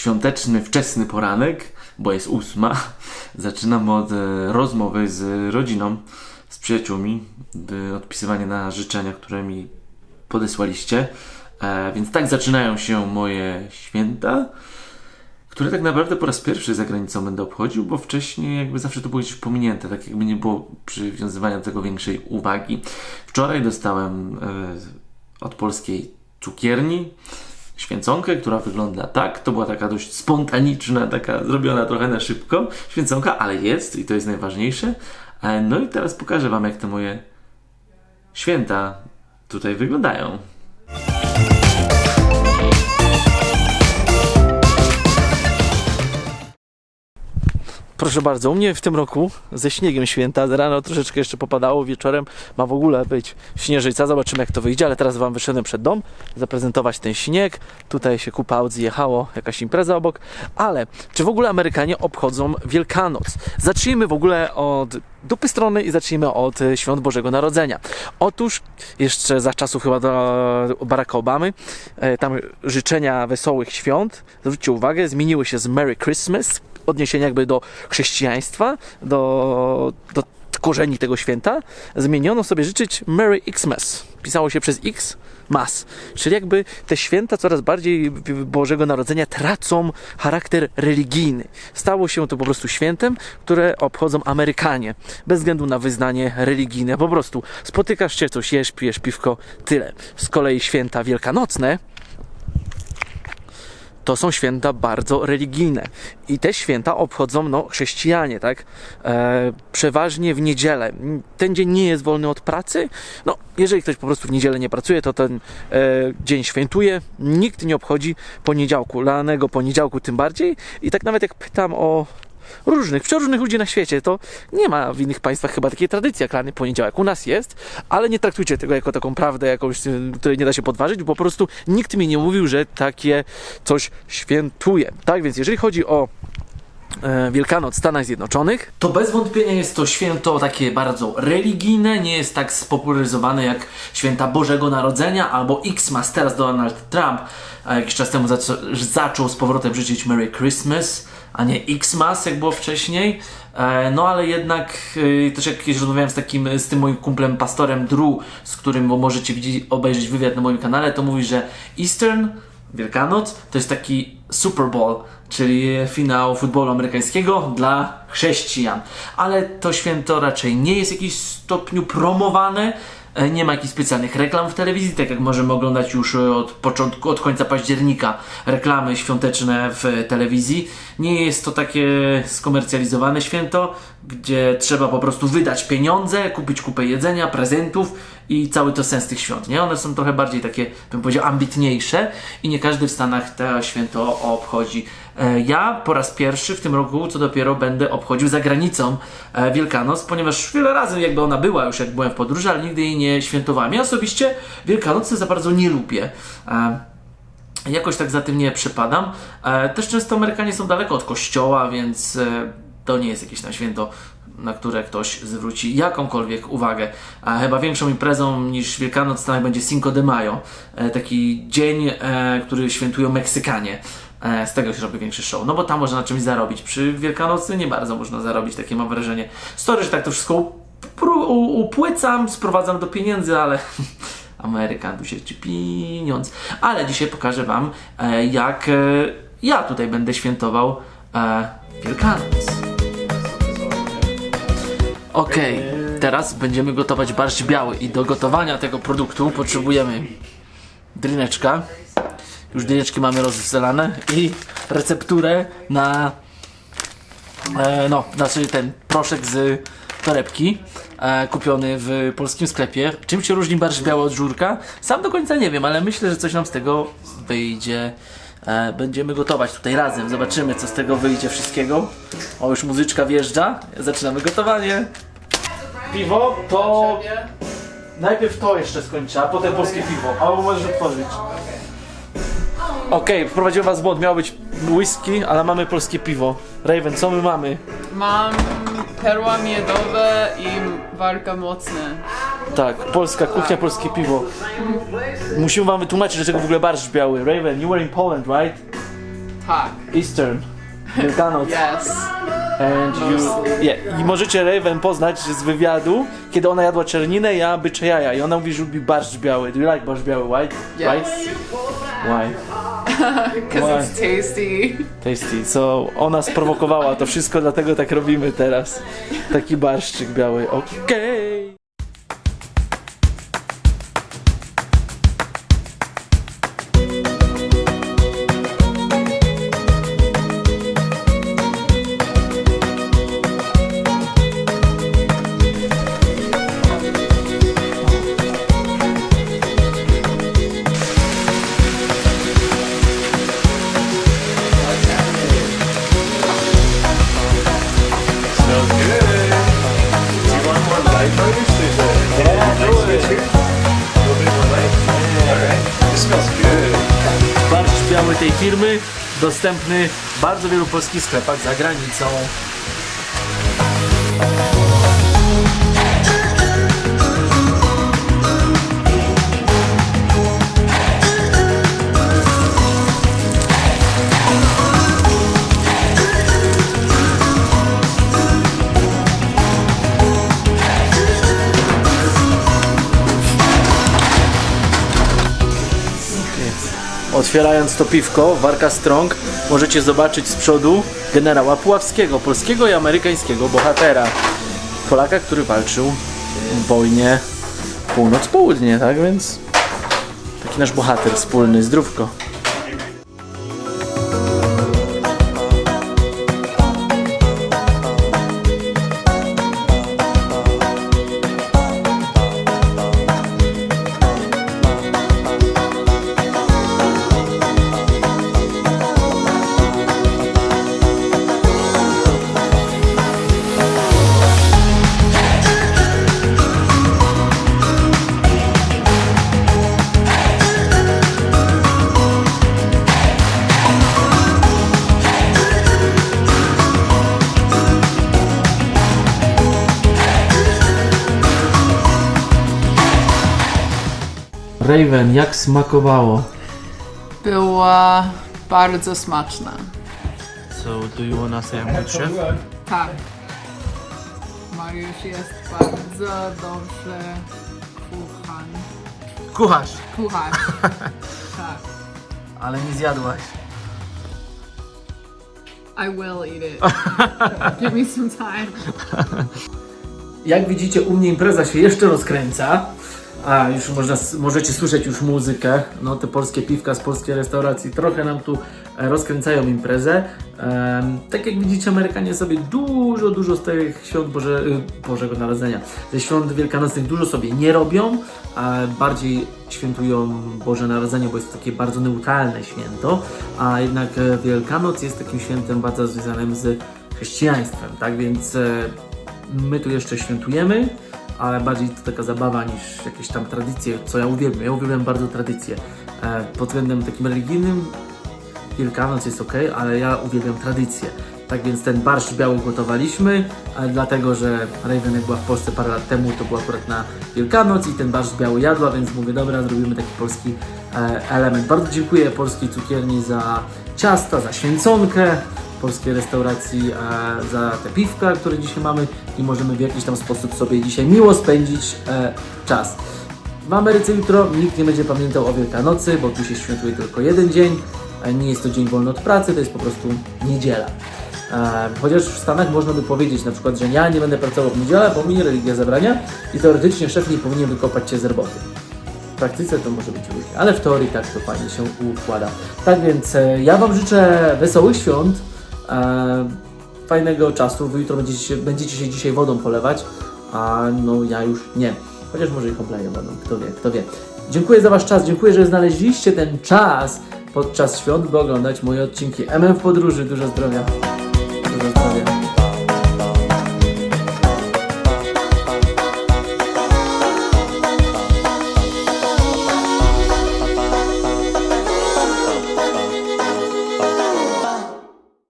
świąteczny, wczesny poranek, bo jest ósma. Zaczynam od e, rozmowy z rodziną, z przyjaciółmi, odpisywanie na życzenia, które mi podesłaliście. E, więc tak zaczynają się moje święta, które tak naprawdę po raz pierwszy za granicą będę obchodził, bo wcześniej jakby zawsze to było gdzieś pominięte, tak jakby nie było przywiązywania do tego większej uwagi. Wczoraj dostałem e, od polskiej cukierni święconkę, która wygląda tak. To była taka dość spontaniczna, taka zrobiona trochę na szybko święconka, ale jest i to jest najważniejsze. E, No i teraz pokażę Wam, jak te moje święta tutaj wyglądają. Proszę bardzo, u mnie w tym roku ze śniegiem święta. Rano troszeczkę jeszcze popadało, wieczorem ma w ogóle być śnieżyca. Zobaczymy jak to wyjdzie, ale teraz Wam wyszedłem przed dom zaprezentować ten śnieg. Tutaj się kupa aut zjechało, jakaś impreza obok. Ale czy w ogóle Amerykanie obchodzą Wielkanoc? Zacznijmy w ogóle od dupy strony i zacznijmy od e, świąt Bożego Narodzenia. Otóż jeszcze za czasów chyba do Baracka Obamy, e, tam życzenia wesołych świąt, zwróćcie uwagę, zmieniły się z Merry Christmas, odniesienia jakby do chrześcijaństwa, do, do korzeni tego święta, zmieniono sobie życzyć Merry Xmas. Pisało się przez X, mas. Czyli jakby te święta coraz bardziej Bożego Narodzenia tracą charakter religijny. Stało się to po prostu świętem, które obchodzą Amerykanie, bez względu na wyznanie religijne. Po prostu spotykasz się, coś jesz, pijesz piwko, tyle. Z kolei święta wielkanocne to są święta bardzo religijne. I te święta obchodzą no, chrześcijanie, tak? E, przeważnie w niedzielę. Ten dzień nie jest wolny od pracy. No, jeżeli ktoś po prostu w niedzielę nie pracuje, to ten e, dzień świętuje. Nikt nie obchodzi poniedziałku, lanego poniedziałku tym bardziej. I tak nawet jak pytam o różnych, przeróżnych ludzi na świecie, to nie ma w innych państwach chyba takiej tradycji jak lany poniedziałek. U nas jest, ale nie traktujcie tego jako taką prawdę, jakąś, y, której nie da się podważyć, bo po prostu nikt mi nie mówił, że takie coś świętuje. Tak więc jeżeli chodzi o e, Wielkanoc w Stanach Zjednoczonych, to bez wątpienia jest to święto takie bardzo religijne, nie jest tak spopularyzowane jak święta Bożego Narodzenia albo Xmas. Teraz Donald Trump a jakiś czas temu zac- zaczął z powrotem życzyć Merry Christmas, a nie Xmas jak było wcześniej. E, No ale jednak e, też jak kiedyś rozmawiałem z takim, z tym moim kumplem pastorem Drew, z którym możecie widzieć, obejrzeć wywiad na moim kanale, to mówi, że Eastern Wielkanoc to jest taki Super Bowl, czyli finał futbolu amerykańskiego dla chrześcijan. Ale to święto raczej nie jest w jakimś stopniu promowane. E, Nie ma jakichś specjalnych reklam w telewizji, tak jak możemy oglądać już e, od początku, od końca października reklamy świąteczne w telewizji. Nie jest to takie skomercjalizowane święto, gdzie trzeba po prostu wydać pieniądze, kupić kupę jedzenia, prezentów i cały to sens tych świąt, nie? One są trochę bardziej takie, bym powiedział, ambitniejsze i nie każdy w Stanach to święto obchodzi. E, Ja po raz pierwszy w tym roku, co dopiero będę obchodził za granicą e, Wielkanoc, ponieważ wiele razy jakby ona była już, jak byłem w podróży, ale nigdy jej nie świętowałem. Ja osobiście Wielkanocy za bardzo nie lubię. E, Jakoś tak za tym nie przepadam. Też często Amerykanie są daleko od kościoła, więc to nie jest jakieś tam święto, na które ktoś zwróci jakąkolwiek uwagę. A chyba większą imprezą niż Wielkanoc w Stanach będzie Cinco de Mayo. E, Taki dzień, e, który świętują Meksykanie. E, Z tego się robi większy show. No bo tam można na czymś zarobić. Przy Wielkanocy nie bardzo można zarobić, takie mam wrażenie. Sorry, że tak to wszystko upłycam, sprowadzam do pieniędzy, ale Amerykan tu się liczy pieniądz. Ale dzisiaj pokażę Wam, jak ja tutaj będę świętował Wielkanoc. Okej, teraz będziemy gotować barszcz biały i do gotowania tego produktu potrzebujemy drineczka. Już drineczki mamy rozlane i recepturę na e, no, znaczy ten proszek z torebki e, kupiony w polskim sklepie. Czym się różni barszcz biały od żurka? Sam do końca nie wiem, ale myślę, że coś nam z tego wyjdzie. E, będziemy gotować tutaj razem, zobaczymy co z tego wyjdzie wszystkiego. O, już muzyczka wjeżdża, zaczynamy gotowanie. Piwo to... Najpierw to jeszcze skończę, a potem polskie piwo. Albo możesz otworzyć. Okej, wprowadziłem was w błąd. Miało być whisky, ale mamy polskie piwo. Raven, co my mamy? Mam perła miodowe i warka mocne. Tak, polska kuchnia, polskie piwo. Musimy wam wytłumaczyć, dlaczego w ogóle barszcz biały. Raven, you were in Poland, right? Tak. Eastern. Wielkanoc. Yes. And you, yeah. I możecie Raven poznać z wywiadu, kiedy ona jadła czerninę, ja bycze jaja. I ona mówi, że lubi barszcz biały. Do you like barszcz biały? Why? Yes. Why? Because Why? it's tasty. Tasty. So ona sprowokowała to wszystko, dlatego tak robimy teraz. Taki barszczyk biały. Okej. Tej firmy dostępny w bardzo wielu polskich sklepach za granicą. Otwierając to piwko, Warka Strong, możecie zobaczyć z przodu generała Puławskiego, polskiego i amerykańskiego bohatera. Polaka, który walczył w wojnie północ-południe, tak więc taki nasz bohater wspólny, zdrówko. Raven, jak smakowało? Była bardzo smaczna. So, do you wanna say I'm good chef? Tak. Mariusz jest bardzo dobrze kuchan. Kucharz, Kucharz. tak. ale nie zjadłaś. I will eat it. Give me some time. Jak widzicie, u mnie impreza się jeszcze rozkręca. A już można, możecie słyszeć już muzykę. No te polskie piwka z polskiej restauracji trochę nam tu e, rozkręcają imprezę. Em, tak jak widzicie, Amerykanie sobie dużo, dużo z tych świąt Boże, y, Bożego Narodzenia, ze świąt wielkanocnych dużo sobie nie robią, a bardziej świętują Boże Narodzenie, bo jest to takie bardzo neutralne święto, a jednak e, Wielkanoc jest takim świętem bardzo związanym z chrześcijaństwem, tak więc e, my tu jeszcze świętujemy, ale bardziej to taka zabawa niż jakieś tam tradycje, co ja uwielbiam. Ja uwielbiam bardzo tradycje. E, pod względem takim religijnym Wielkanoc jest ok, ale ja uwielbiam tradycje. Tak więc ten barszcz biały gotowaliśmy, ale dlatego, że Raven jak była w Polsce parę lat temu, to był akurat na Wielkanoc i ten barszcz biały jadła, więc mówię, dobra, zrobimy taki polski e, element. Bardzo dziękuję polskiej cukierni za ciasta, za święconkę, polskiej restauracji za te piwka, które dzisiaj mamy i możemy w jakiś tam sposób sobie dzisiaj miło spędzić e, czas. W Ameryce jutro nikt nie będzie pamiętał o Wielkanocy, bo tu się świętuje tylko jeden dzień. Nie jest to dzień wolny od pracy, to jest po prostu niedziela. E, Chociaż w Stanach można by powiedzieć na przykład, że ja nie będę pracował w niedzielę, bo mi religia zabrania i teoretycznie szef nie powinien wykopać cię z roboty. W praktyce to może być różnie, ale w teorii tak to fajnie się układa. Tak więc e, ja Wam życzę wesołych świąt, fajnego czasu. Wy jutro będziecie, się- będziecie się dzisiaj wodą polewać, a no ja już nie. Chociaż może i kompleję wodą, kto wie, kto wie. Dziękuję za Wasz czas, dziękuję, że znaleźliście ten czas podczas świąt, by oglądać moje odcinki MM w podróży. Dużo zdrowia.